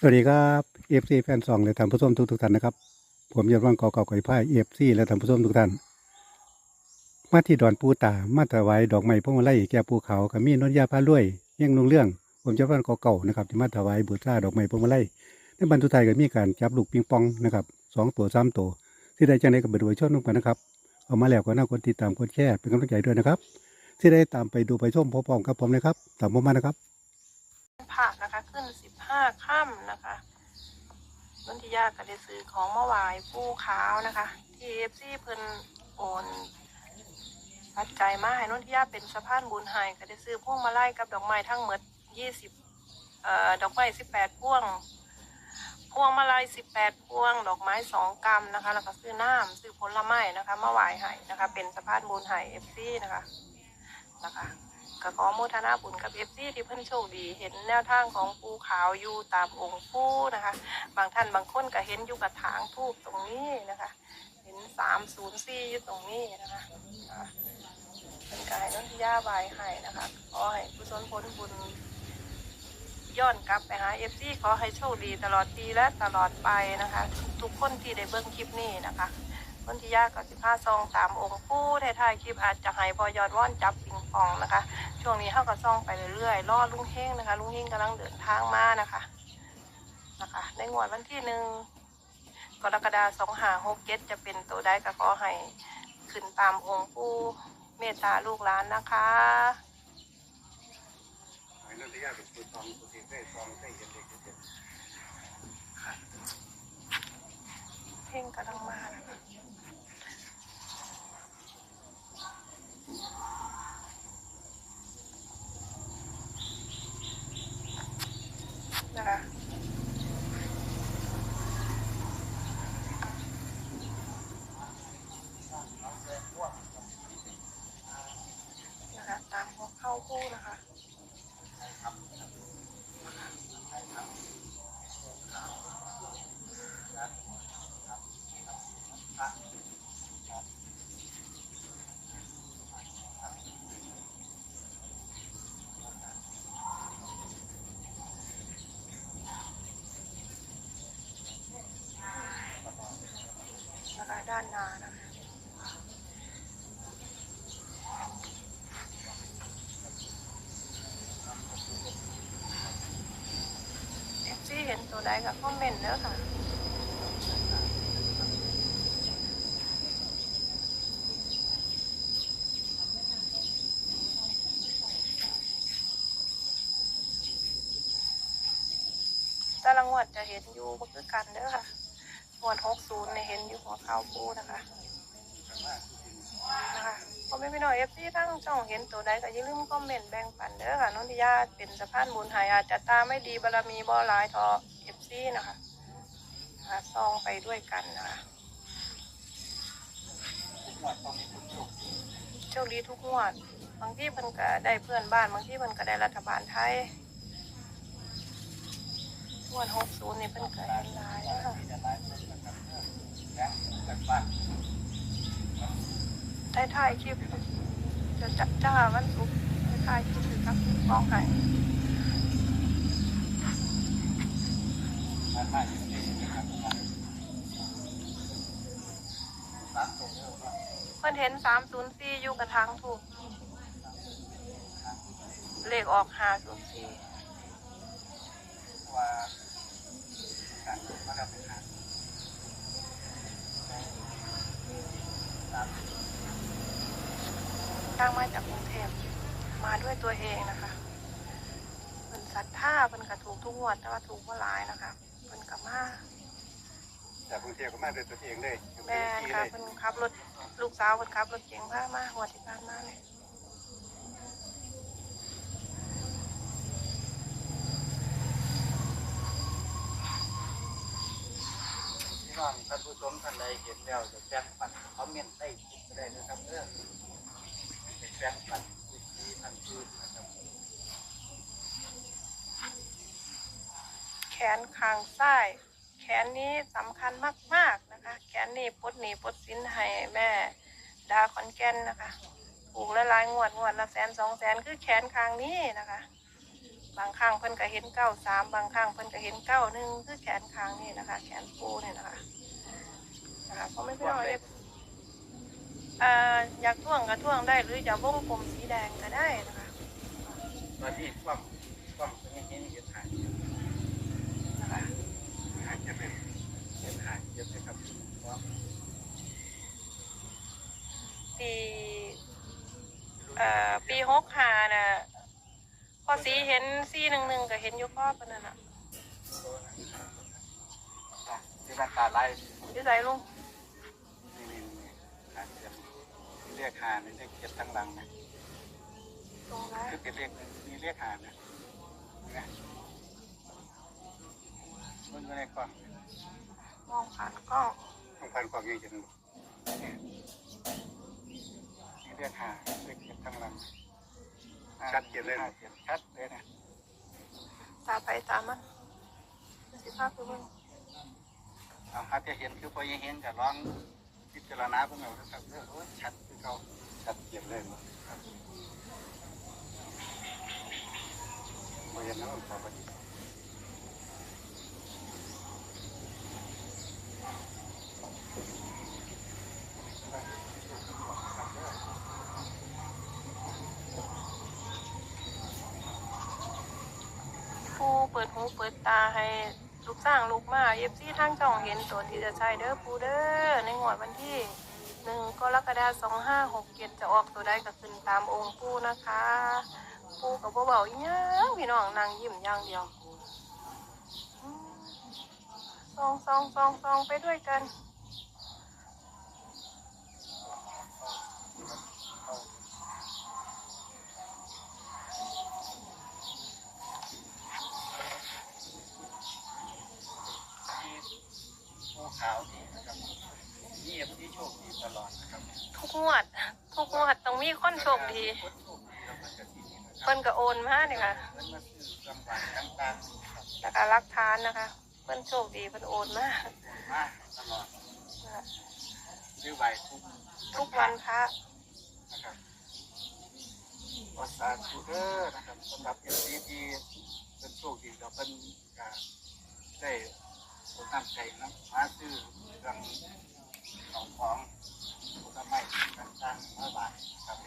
สวัสดีครับเอฟซีแฟนซองและท่านผู้ชมทุกทุกท่านนะครับ ผมยศวังกอเก่าไก่ผ้าเอฟซีและท่านผู้ชมทุกท่านมาที่ดอนปูตามาถวายดอกไม้พวงมาลัยแก่ภูเขาขมีนนยาพาลุยยังนุ่งเรื่อง ผมยศวังกอเก่านะครับที่มาถวายบูชาดอกไม้พวงมาลัยในบรรทุไทยก็มีการจับลูกปิงปองนะครับสองตัวสามตัวที่ได้จังไดก็ไปดูไปชมนุ่กันนะครับเอามาแล้วก็น่าคนติดตามคนแชร์เป็นกำลังใจด้วยนะครับ ที่ได้ตามไปดูไปชมพร้อมๆกับผมเลยครับตามผมมานะครับผ่านะคะขึ้นสิบ ห้าค่ำนะคะนนทิยาก็ได้ซื้อของมาไหวายปูขาวนะคะ ที่เอฟซีเพิ่นโอนปัจจัยมาให้นนทิยาเป็นสะพานบุญให้ก็ได้ซื้อพวงมาไล่กับดอกไม้ทั้งหมดยี่สิบเอ่อดอกไม้สิบแปดพวง พวงมาลัยสิบแปดพวง ดอกไม้สองกำนะคะ แล้วก็ซื้อน้ำซื้อผลไม้นะคะมาไหวายให้นะคะ เป็นสะพานบุญให้เอฟซีนะคะนะคะ ก็ขอโมทนาบุญกับเอฟซีที่เพิ่นโชคดี เห็นแนวทางของปูขาวอยู่ตามองค์ปูนะคะ บางท่านบางคนก็เห็นอยู่กับถางทูบตรงนี้นะคะ เห็นสามศูนย์สี่อยู่ตรงนี้นะคะเป็นกายนนทิยาบายให้นะคะขอให้ผู้ชนพ้นบุญย้อนกลับไปหาเอฟซีขอให้โชคดีตลอดปีและตลอดไปนะคะ ทุกคนที่ได้เบิ่งคลิปนี้นะคะ นที่ยากกับสิบห้าซองตามองค์ปู่ท้ายๆคลิปอาจจะให้พอยอดว่อนจับปิงปองนะคะ ช่วงนี้เข้ากับซองไปเรื่อยๆรอลุงเฮงนะคะลุงเฮงกำลังเดินทางมานะคะนะคะในงวดวันที่หนึ่งกรกฎาสองหาหกเจ็ดจะเป็นตัวได้ก็ขอให้ขึ้นตามองค์ปู่เมตตาลูกหลานนะคะเฮงกำลังมานะคะนะคะนะคะตามหัวเข้าคู่นะคะนะคะด้านหน้านะคะเอฟซีเห็นตัวใดกับค อมเมนต์เด้อค่ะแต่ละงวดจะเห็นอยู่บ่คือกันเด้อค่ะงวดหกศูนย์เนี่ยเห็นอยู่หัวข้าวปูนะคะนะคะพอไม่พี่น้อยเอฟซีทั้งช่องเห็นตัวใดก็อย่าลืมคอมเมนต์แบ่งปันเด้อค่ะน้องทิยาเป็นสะพานบุญหายอาจจะตาไม่ดีบารมีบ่หลายทอเอฟ ซีนะคะนะคะซองไปด้วยกันนะคะโชคดีทุกงวด บางที่เพิ่นก็ได้เพื่อนบ้าน บางที่เพิ่นก็ได้รัฐบาลไทยงวดหกศูนย์นี่เพิ่นก็เห็นหลายนะคะได้ถ่ายคลิปจะจัดจ้าวันศุกร์ได้ถ่ายคลิปอยู่ครับมองไห้ เพิ่นเห็นสามศูนย์สี่อยู่กระทางถูก เลขออกหาศูนย์สี่ทางมาจากกรุงเทพมาด้วยตัวเองนะคะเพิ่นศรัทธาเพิ่นกระถูกทุกงวดแต่ว่าถูกเมื่อหลายนะคะ เพิ่นกับมาจากกรุงเทพก็มาด้วยตัวเองเลยแม่นค่ะเพิ่นขับรถลูกสาวเพิ่นขับรถเก๋งพามางวดที่ผ่านมาเนี่ยพี่น้องท่านผู้ชมท่านใดเห็นแล้วจะแจ้งปัดคอมเมนต์ใต้คลิปก็ได้นะครับเรื่องเป็นแจ้งปัดวิธีท่านอื่นนะครับ แขนข้างซ้าย แขนนี้สำคัญมาก ๆนะคะ แขนนี้ปลดหนีปลดสินให้แม่ดาขอนแก่นนะคะถูกละลายๆงวดงวดละแสนสองแสนคือแขนข้างนี้นะคะ บางครั้งเพิ่นก็เห็นเก้าสามบางครั้งเพิ่นก็เห็นเก้าหนึ่งคือแขนข้างนี่นะคะ แขนปูเนี่ยนะคะนะคะเพราะไม่ใช่ว่าเอฟอ่าอยากท่วงก็ท่วงได้หรือจะวงกลมสีแดงก็ได้นะคะตอนนี้ความความตรงนี้เห็นเห็นหาย นะคะ หายจะเป็นเห็นหายเยอะเลยครับเพราะ ปีเอ่อปีหกหาน่ะพอสีเห็นสีหนึ่งหนึ่งก็เห็นอยู่พ่อปานนั่นน่ะที่บ้านตาไล่อยี่ใส่ลุงนี่นี่นี่หาเจ็บเรียกหานี่เรียกเจ็บทั้งหลังนะตรงนั้นคือเป็นเรียกมีเรียกหานะนะมันไม่ได้กว้างมองผ่านกล้อง ต้องพันกว้างยังจะนี่เรียกหาเรียกเจ็บทั้งหลังชัดเจนเลยชัดเลยนะตาไปตามมันสิภาพคือมึงเอาหาจะเห็นคือพอยังเห็นกับลองพิจารณาเพิ่งเอาครับเรื่องโอ้ยชัดคือเขาชัดเจนเลยครับพอเห็นแล้วมันพอพอดีผู้เปิดหูเปิดตาให้ลูกสร้างลูกมาเอฟซีทั้งจ่องเห็นตัวที่จะใช้เด้อปูเด้อในงวดวันที่หนึ่งกรกฎาคมสองห้าหกเจ็ดจะออกตัวได้ก็ขึ้นตามองค์ปูนะคะ ปูกับเบาอีหยังพี่น้องนางยิ้มอย่างเดียวอืมซองซองซองซองไปด้วยกัน ผู้ขาวนี่นะครับนี่เอฟที่โชคดีตลอดนะครับ ทุกงวด ทุกงวดต้อง มีคนโชคดีคนโชคดีแล้วมันจะที่นี่นะครับเพิ่นก็โอนมาเนี่ยค่ะเงินมาซื้อรางวัลต่างๆครับแล้วก็รักทานนะคะ เพิ่นโชคดีเพิ่นโอนมามาตลอดซื้อใบทุกทุกวันพระนะครับวัสาธุเดอร์นะครับสำหรับเอฟซีที่เป็นโชคดีแล้วเป็นก็ได้คนนำใจนะมาซื้อเรื่องของของ ผลไม้ต่างๆมาบายครับ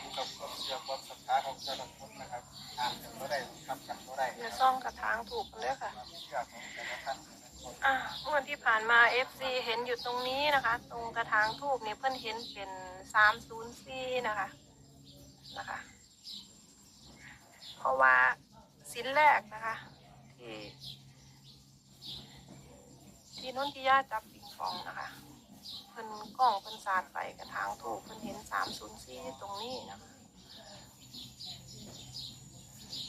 ผู้กับความเชื่อความศรัทธาของแต่ละคนนะครับอ่านกันก็ได้ทำกันก็ได้อย่าซ่องกระถางถูกกันเลยค่ะควาเชื่อของแต่ละท่านอะเมื่อที่ผ่านมา FC เห็นอยู่ตรงนี้นะคะ ตรงกระถางทูบเนี่ยเพิ่อนเห็นเป็น304นย์สี่นะคะนะคะ เพราะว่าสินแรกนะคะ ที่ที่นุ่นทิยาจับปิ งปองนะคะ เพิ่นกล้องเพิ่นสาดไปกระถางถูกเพิ่นเห็น304ตรงนี้นะคะ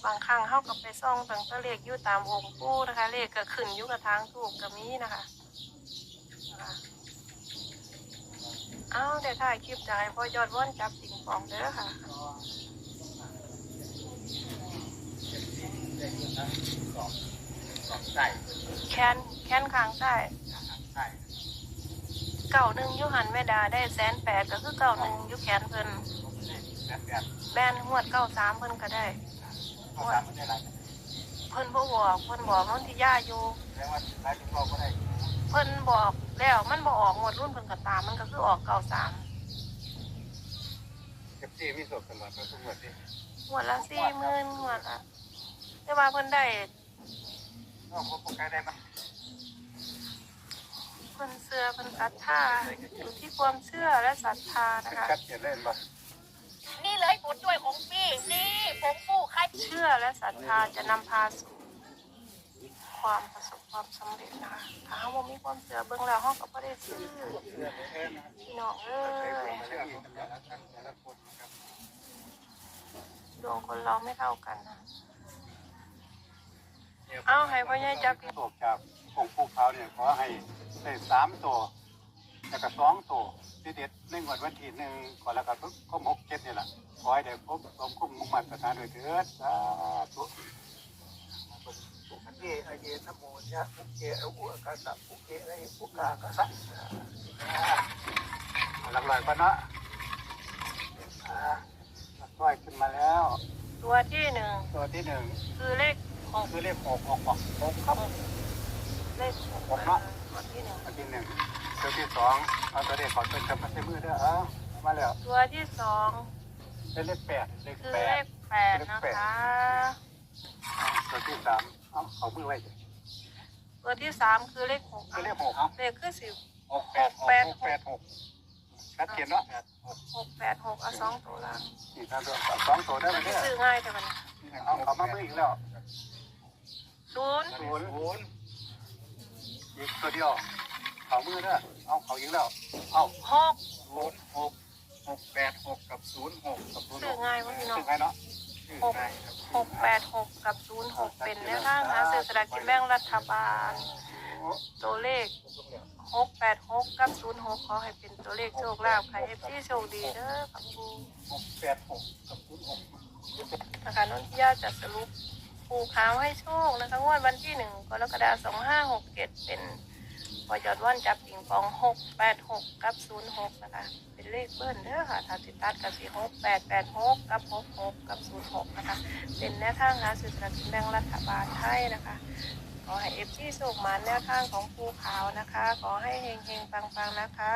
บางครั้งเขากับไปซ่องตั้งแต่เลขอยู่ตามองค์ปู่นะคะ เลขก็ขึ้นอยู่กับทางถูกกับมีนะคะนะคะเอาเดี๋ยวถ่ายคลิปจะให้พ่อยอดว่อนจับปิงปองเด้อค่ะได้ทั้งสองสองไก่แค้นแค้นข้างใต้ไก่ เก่าหนึ่งอยุหันแม่ดาได้แสนแปดก็คือเก่าหนึ่งอยุแขนเพิ่นแบบแบบแบนหวดเก้าสามเพิ่นก็ได้เขาทำไม่ได้ไรเพิ่นบ่บอกเพิ่นบอกนนทิยาอยู่แม้ว่าไล่ทุกรอบก็ได้เพิ่นบอกแล้วมันบ่ออกงวดรุ่นเพิ่นก็ตามมันก็คือออกเก้าสามเก็บที่มีส่วนตลอดทั้งหมดที่งวดละสี่หมื่นงวดละแต่ว่าเพิ่นได้นอกพวกใครได้ไหมเพิ่ นเชื่อเพิ่นศรัทธาอยู่ที่ความเชื่อและศรัทธานะคะชัดเจนเล่นบ่นี่เลยผลด้วยของพี่นี่ผมปลูกใครเชื่อและศรัทธาจะนำพาสู่ความประสบความสำเร็จนะคะถ้าเฮาบ่มีความเชื่อเบิ่งแล้วเฮาก็บ่ได้ซื้อเชื่อเล่นนะพี่น้องเอ้ใช้ยความเชื่อของแต่ละท่านแต่ละคนนะครับดวงคนเราไม่เท่ากันนะเอาให้พ่อใหญ่จับอีกโศกจาก ของพวกเขาเนี่ยขอให้ได้สามตัวแล้วก็สองตัวที่เด็ดในงวดวันที่หนึ่งก่อนแล้วก็ทุกข้อมหกเจ็ดนี่แหละขอให้ได้พบสมคุ้มมุ่งมั่นศรัทธาโดยเถิดสาธุปุเกอเยนโมยะปุเกออุกาสะปุเกอเอปุกากาสะหลักลอยปะเนาะหลักลอยขึ้นมาแล้วอตัวที่หนึ่งตัวที่หนึ่งคือเลขหกคือเลขหกหกหกหกครับ เลขหกหกเนาะตัวที่หนึ่งตัวที่หนึ่งตัวที่สองเอาตัวเลขขอเป็นจำมาใช้มือเด้อเอามาแล้วตัวที่สองเป็นเลขแปดเลขคือแปเลดขแปดนะคะเอาตัวที่สามเอาเอามือไว้ตัวที่สามคือเลขหกคือเลขหกครับเลขคือสิบหกแปดหกหกแปดหกชัดเจนเนาะหกแปดหกเอาสองตัวละนี่ทางตัวสองตัวได้ไหมเนี่ยซื้อง่ายแต่มันเอาเขามามืออีกแล้วศูนย์ศูนย์ศูนย์ อีกตัวเดียวเขามือเด้อเอาเขาอีกแล้ว เอาหกศูนย์หกหกแปดหกกับศูนย์หกกับศูนย์ซื้หอกง่ายวะพี่น้องถึงไงเนาะถึงหกไงครับหกแปดหกกับศูนย์หกเป็นแนวทางหาซื้อสลากกินแบ่งรัฐบาลตัวเลขหกแปดหกกับศูนย์หกขอให้เป็นตัวเลขโชคลาภใครเอฟซีโชคดีเด้อกับปูหกแปดหกกับศูนย์หก นะคะนนทิยาจะสรุป ปูขาวให้โชคนะคะงวดวันที่หนึ่งกรกฎาคมสองห้าหกเจ็ดเป็นพอยอดว่านจับปิงปองหกแปดหกกับศูนย์หกนะคะ เป็นเลขเบิ้ลเด้อค่ะถ้าติดตัดกับสี่หกแปดแปดหกกับหกหกกับศูนย์หกนะคะ เป็นแนวทางหาสื่อสารกินแบ่งรัฐบาลไทยนะคะขอให้เอฟซีโชคหมานแนวทางของภูขาวนะคะ ขอให้เฮงเฮงๆปังๆนะคะ